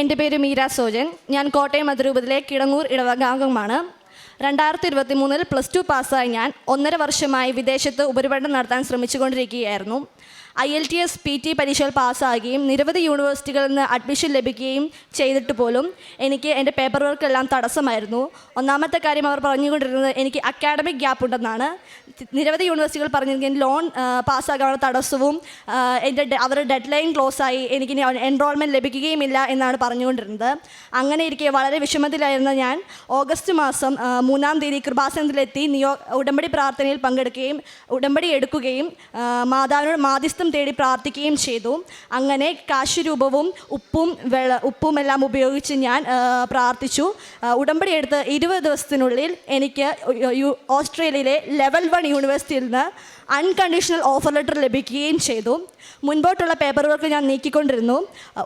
എന്റെ പേര് മീര സോജൻ. ഞാൻ കോട്ടയം അതിരൂപതിലെ കിടങ്ങൂർ ഇടവകാംഗമാണ്. രണ്ടായിരത്തി ഇരുപത്തി മൂന്നിൽ പ്ലസ് ടു പാസ്സായി ഞാൻ ഒന്നര വർഷമായി വിദേശത്ത് ഉപരിപഠനം നടത്താൻ ശ്രമിച്ചുകൊണ്ടിരിക്കുകയായിരുന്നു. I L T S P T പരീക്ഷകൾ പാസ്സാകുകയും നിരവധി യൂണിവേഴ്സിറ്റികളിൽ നിന്ന് അഡ്മിഷൻ ലഭിക്കുകയും ചെയ്തിട്ട് പോലും എനിക്ക് എന്റെ പേപ്പർ വർക്കെല്ലാം തടസ്സമായിരുന്നു. ഒന്നാമത്തെ കാര്യം അവർ പറഞ്ഞുകൊണ്ടിരുന്നത് എനിക്ക് അക്കാഡമിക് ഗ്യാപ്പ് ഉണ്ടെന്നാണ്. നിരവധി യൂണിവേഴ്സിറ്റികൾ പറഞ്ഞിരിക്കും ലോൺ പാസ്സാകാനുള്ള തടസ്സവും എന്റെ അവരുടെ ഡെഡ് ലൈൻ ക്ലോസ് ആയി എനിക്ക് എൻറോൾമെന്റ് ലഭിക്കുകയുമില്ല എന്നാണ് പറഞ്ഞുകൊണ്ടിരുന്നത്. അങ്ങനെ ഇരിക്കെ വളരെ വിഷമത്തിലായിരുന്ന ഞാൻ. ഓഗസ്റ്റ് മാസം മൂന്നാം തീയതി കൃപാസനത്തിലെത്തി നിയോ ഉടമ്പടി പ്രാർത്ഥനയിൽ പങ്കെടുക്കുകയും ഉടമ്പടി എടുക്കുകയും മാതാവിനോട് മാധ്യസ്ഥം തേടി പ്രാർത്ഥിക്കുകയും ചെയ്തു. അങ്ങനെ കാശുരൂപവും ഉപ്പും വെള്ള ഉപ്പും എല്ലാം ഉപയോഗിച്ച് ഞാൻ പ്രാർത്ഥിച്ചു. ഉടമ്പടി എടുത്ത് ഇരുപത് ദിവസത്തിനുള്ളിൽ എനിക്ക് ഓസ്ട്രേലിയയിലെ ലെവൽ വൺ യൂണിവേഴ്സിറ്റിയിൽ നിന്ന് അൺകണ്ടീഷണൽ ഓഫർ ലെറ്റർ ലഭിക്കുകയും ചെയ്തു. മുൻപോട്ടുള്ള പേപ്പർ വർക്ക് ഞാൻ നീക്കിക്കൊണ്ടിരുന്നു.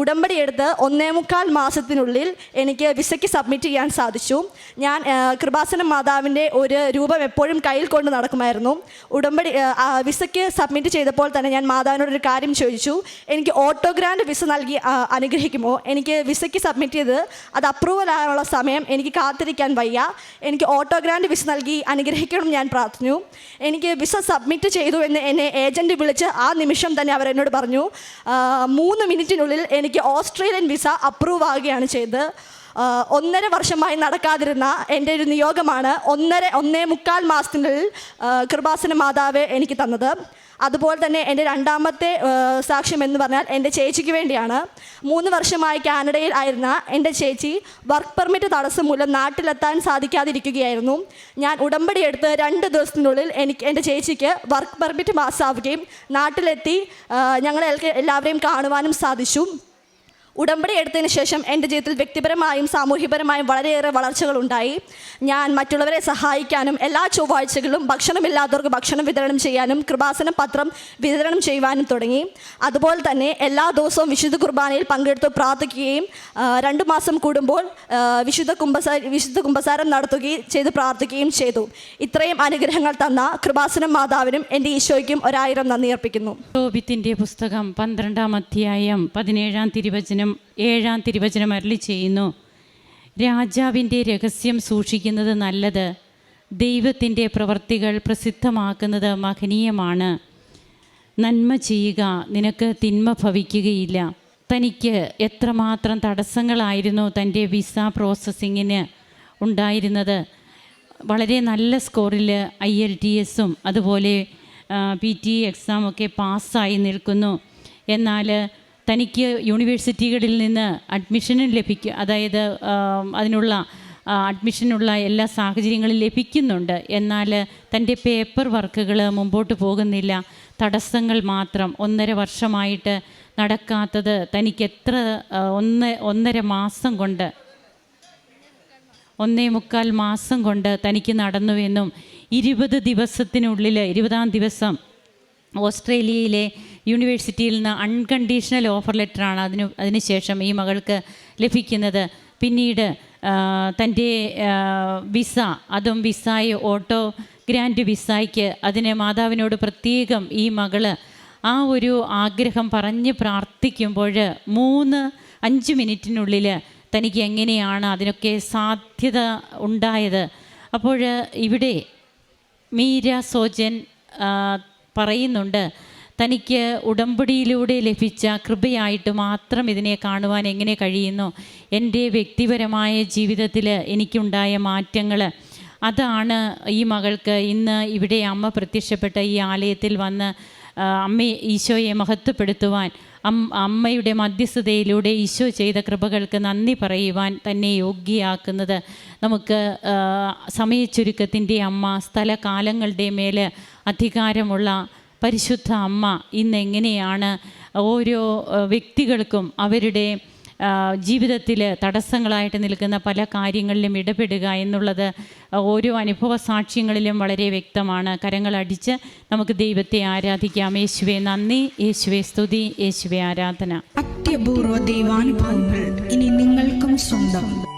ഉടമ്പടി എടുത്ത് ഒന്നേ മുക്കാൽ മാസത്തിനുള്ളിൽ എനിക്ക് വിസയ്ക്ക് സബ്മിറ്റ് ചെയ്യാൻ സാധിച്ചു. ഞാൻ കൃപാസന മാതാവിന്റെ ഒരു രൂപം എപ്പോഴും കയ്യിൽ കൊണ്ട് നടക്കുമായിരുന്നു. ഉടമ്പടി വിസയ്ക്ക് സബ്മിറ്റ് ചെയ്തപ്പോൾ തന്നെ ഞാൻ മാതാവിനോട് ഒരു കാര്യം ചോദിച്ചു. എനിക്ക് ഓട്ടോഗ്രാൻഡ് വിസ നൽകി അനുഗ്രഹിക്കുമോ? എനിക്ക് വിസയ്ക്ക് സബ്മിറ്റ് ചെയ്ത് അത് അപ്രൂവൽ ആകാനുള്ള സമയം എനിക്ക് കാത്തിരിക്കാൻ വയ്യ. എനിക്ക് ഓട്ടോഗ്രാൻഡ് വിസ നൽകി അനുഗ്രഹിക്കണം ഞാൻ പ്രാർത്ഥിച്ചു. എനിക്ക് വിസ സബ്മിറ്റ് ചെയ്തു എന്ന് എന്നെ ഏജന്റ് വിളിച്ച് ആ നിമിഷം തന്നെ അവർ എന്നോട് പറഞ്ഞു മൂന്ന് മിനിറ്റിനുള്ളിൽ എനിക്ക് ഓസ്ട്രേലിയൻ വിസ അപ്രൂവ് ആവുകയാണ് ചെയ്തത്. ഒന്നര വർഷമായി നടക്കാതിരുന്ന എന്റെ ഒരു നിയോഗമാണ് ഒന്നര ഒന്നേ മുക്കാൽ മാസത്തിനുള്ളിൽ കൃപാസന മാതാവ് എനിക്ക് തന്നത്. അതുപോലെ തന്നെ എന്റെ രണ്ടാമത്തെ സാക്ഷ്യം എന്ന് പറഞ്ഞാൽ എന്റെ ചേച്ചിക്ക് വേണ്ടിയാണ്. മൂന്ന് വർഷമായി കാനഡയിൽ ആയിരുന്ന എന്റെ ചേച്ചി വർക്ക് പെർമിറ്റ് തടസ്സം മൂലം നാട്ടിലെത്താൻ സാധിക്കാതിരിക്കുകയായിരുന്നു. ഞാൻ ഉടമ്പടി എടുത്ത് രണ്ട് ദിവസത്തിനുള്ളിൽ എനിക്ക് എന്റെ ചേച്ചിക്ക് വർക്ക് പെർമിറ്റ് പാസ്സാവുകയും നാട്ടിലെത്തി ഞങ്ങളെ എല്ലാവരെയും കാണുവാനും സാധിച്ചു. ഉടമ്പടി എടുത്തതിന് ശേഷം എന്റെ ജീവിതത്തിൽ വ്യക്തിപരമായും സാമൂഹ്യപരമായും വളരെയേറെ വളർച്ചകളുണ്ടായി ഞാൻ മറ്റുള്ളവരെ സഹായിക്കാനും എല്ലാ ചൊവ്വാഴ്ചകളിലും ഭക്ഷണമില്ലാത്തവർക്ക് ഭക്ഷണം വിതരണം ചെയ്യാനും കൃപാസന പത്രം വിതരണം ചെയ്യുവാനും തുടങ്ങി. അതുപോലെ തന്നെ എല്ലാ ദിവസവും വിശുദ്ധ കുർബാനയിൽ പങ്കെടുത്ത് പ്രാർത്ഥിക്കുകയും രണ്ടു മാസം കൂടുമ്പോൾ വിശുദ്ധ കുംഭസാര വിശുദ്ധ കുംഭസാരം നടത്തുകയും ചെയ്ത് പ്രാർത്ഥിക്കുകയും ചെയ്തു. ഇത്രയും അനുഗ്രഹങ്ങൾ തന്ന കൃപാസന മാതാവിനും എന്റെ ഈശോയ്ക്കും ഒരായിരം നന്ദി അർപ്പിക്കുന്നു. പുസ്തകം പന്ത്രണ്ടാം അധ്യായം പതിനേഴാം തിരുവചനം ഏഴാം തിരുവചനം അരളി ചെയ്യുന്നു. രാജാവിന്റെ രഹസ്യം സൂക്ഷിക്കുന്നത് നല്ലത് ദൈവത്തിന്റെ പ്രവർത്തികൾ പ്രസിദ്ധമാക്കുന്നത് മഹനീയമാണ്. നന്മ ചെയ്യുക നിനക്ക് തിന്മ ഭവിക്കുകയില്ല. തനിക്ക് എത്രമാത്രം തടസ്സങ്ങളായിരുന്നു തന്റെ വിസ പ്രോസസ്സിങ്ങിന് ഉണ്ടായിരുന്നത്. വളരെ നല്ല സ്കോറിൽ ഐ എൽ ടി എസും അതുപോലെ പി ടി എക്സാമൊക്കെ പാസ്സായി നിൽക്കുന്നു. എന്നാൽ തനിക്ക് യൂണിവേഴ്സിറ്റികളിൽ നിന്ന് അഡ്മിഷനും ലഭിക്കും അതായത് അതിനുള്ള അഡ്മിഷനുള്ള എല്ലാ സാഹചര്യങ്ങളും ലഭിക്കുന്നുണ്ട്. എന്നാൽ തന്റെ പേപ്പർ വർക്കുകൾ മുമ്പോട്ട് പോകുന്നില്ല. തടസ്സങ്ങൾ മാത്രം ഒന്നര വർഷമായിട്ട് നടക്കാത്തത് തനിക്ക് എത്ര ഒന്ന് ഒന്നര മാസം കൊണ്ട് ഒന്നേ മുക്കാൽ മാസം കൊണ്ട് തനിക്ക് നടന്നുവെന്നും ഇരുപത് ദിവസത്തിനുള്ളിൽ ഇരുപതാം ദിവസം ഓസ്ട്രേലിയയിലെ യൂണിവേഴ്സിറ്റിയിൽ നിന്ന് അൺകണ്ടീഷണൽ ഓഫർ ലെറ്ററാണ് അതിന് അതിനുശേഷം ഈ മകൾക്ക് ലഭിക്കുന്നത്. പിന്നീട് തന്റെ വിസ അതും വിസായി ഓട്ടോ ഗ്രാൻഡ് വിസായ്ക്ക് അതിനെ മാതാവിനോട് പ്രത്യേകം ഈ മകൾ ആ ഒരു ആഗ്രഹം പറഞ്ഞ് പ്രാർത്ഥിക്കുമ്പോൾ മൂന്ന് അഞ്ച് മിനിറ്റിനുള്ളിൽ തനിക്ക് എങ്ങനെയാണ് അതിനൊക്കെ സാധ്യത ഉണ്ടായത്? അപ്പോൾ ഇവിടെ മീര സോജൻ പറയുന്നുണ്ട് തനിക്ക് ഉടമ്പടിയിലൂടെ ലഭിച്ച കൃപയായിട്ട് മാത്രം ഇതിനെ കാണുവാൻ എങ്ങനെ കഴിയുന്നു? എന്റെ വ്യക്തിപരമായ ജീവിതത്തിൽ എനിക്കുണ്ടായ മാറ്റങ്ങൾ അതാണ് ഈ മകൾക്ക് ഇന്ന് ഇവിടെ അമ്മ പ്രത്യക്ഷപ്പെട്ട ഈ ആലയത്തിൽ വന്ന് അമ്മ ഈശോയെ മഹത്വപ്പെടുത്തുവാൻ അമ്മയുടെ മധ്യസ്ഥതയിലൂടെ ഈശോ ചെയ്ത കൃപകൾക്ക് നന്ദി പറയുവാൻ തന്നെ യോഗ്യയാക്കുന്നത് നമുക്ക് സമയച്ചുരുക്കത്തിന്റെ അമ്മ സ്ഥലകാലങ്ങളുടെ മേൽ അധികാരമുള്ള പരിശുദ്ധ അമ്മ ഇന്ന് എങ്ങനെയാണ് ഓരോ വ്യക്തികൾക്കും അവരുടെ ജീവിതത്തിൽ തടസ്സങ്ങളായിട്ട് നിൽക്കുന്ന പല കാര്യങ്ങളിലും ഇടപെടുക എന്നുള്ളത് ഓരോ അനുഭവ സാക്ഷ്യങ്ങളിലും വളരെ വ്യക്തമാണ്. കരങ്ങളടിച്ച് നമുക്ക് ദൈവത്തെ ആരാധിക്കാം. യേശുവെ നന്ദി. യേശുവെ സ്തുതി. യേശുവെ ആരാധന. അത്യപൂർവ ദൈവാനുഭവങ്ങൾ ഇനി നിങ്ങൾക്കും സ്വന്തം.